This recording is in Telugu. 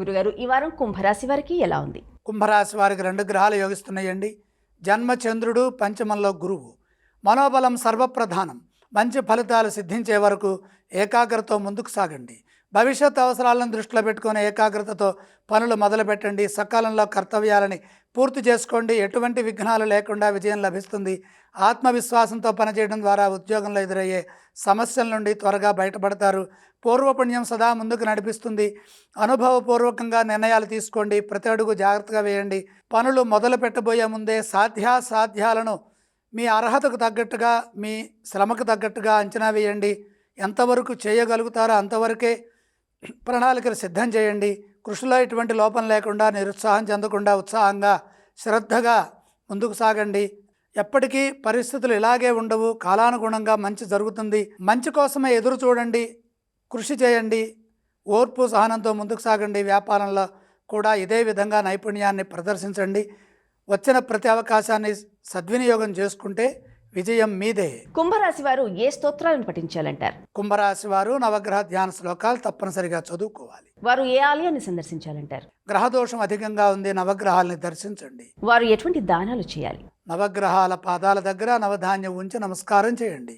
గురుగారు ఈ వారం కుంభరాశి వారికి ఎలా ఉంది? కుంభరాశి వారికి రెండు గ్రహాలు యోగిస్తున్నాయండి. జన్మచంద్రుడు పంచమంలో గురువు. మనోబలం సర్వప్రధానం. మంచి ఫలితాలు సిద్ధించే వరకు ఏకాగ్రతో ముందుకు సాగండి. భవిష్యత్ అవసరాలను దృష్టిలో పెట్టుకుని ఏకాగ్రతతో పనులు మొదలుపెట్టండి. సకాలంలో కర్తవ్యాలని పూర్తి చేసుకోండి. ఎటువంటి విఘ్నాలు లేకుండా విజయం లభిస్తుంది. ఆత్మవిశ్వాసంతో పనిచేయడం ద్వారా ఉద్యోగంలో ఎదురయ్యే సమస్యల నుండి త్వరగా బయటపడతారు. పూర్వపుణ్యం సదా ముందుకు నడిపిస్తుంది. అనుభవపూర్వకంగా నిర్ణయాలు తీసుకోండి. ప్రతి అడుగు జాగ్రత్తగా వేయండి. పనులు మొదలు పెట్టబోయే ముందే సాధ్యాసాధ్యాలను మీ అర్హతకు తగ్గట్టుగా మీ శ్రమకు తగ్గట్టుగా అంచనా వేయండి. ఎంతవరకు చేయగలుగుతారో అంతవరకే ప్రణాళికలు సిద్ధం చేయండి. కృషిలో ఎటువంటి లోపం లేకుండా నిరుత్సాహం చెందకుండా ఉత్సాహంగా శ్రద్ధగా ముందుకు సాగండి. ఎప్పటికీ పరిస్థితులు ఇలాగే ఉండవు. కాలానుగుణంగా మంచి జరుగుతుంది. మంచి కోసమే ఎదురు చూడండి. కృషి చేయండి. ఓర్పు సహనంతో ముందుకు సాగండి. వ్యాపారంలో కూడా ఇదే విధంగా నైపుణ్యాన్ని ప్రదర్శించండి. వచ్చిన ప్రతి అవకాశాన్ని సద్వినియోగం చేసుకుంటే విజయం మీదే. కుంభరాశి వారు ఏ స్తోత్రాలను పఠించాలంటారు? కుంభరాశి వారు నవగ్రహ ధ్యాన శ్లోకాలు తప్పనిసరిగా చదువుకోవాలి. వారు ఏ ఆలయాన్ని సందర్శించాలంటారు? గ్రహదోషం అధికంగా ఉంది నవగ్రహాలని దర్శించండి. వారు ఎటువంటి దానాలు చేయాలి? నవగ్రహాల పాదాల దగ్గర నవధాన్యం ఉంచి నమస్కారం చేయండి.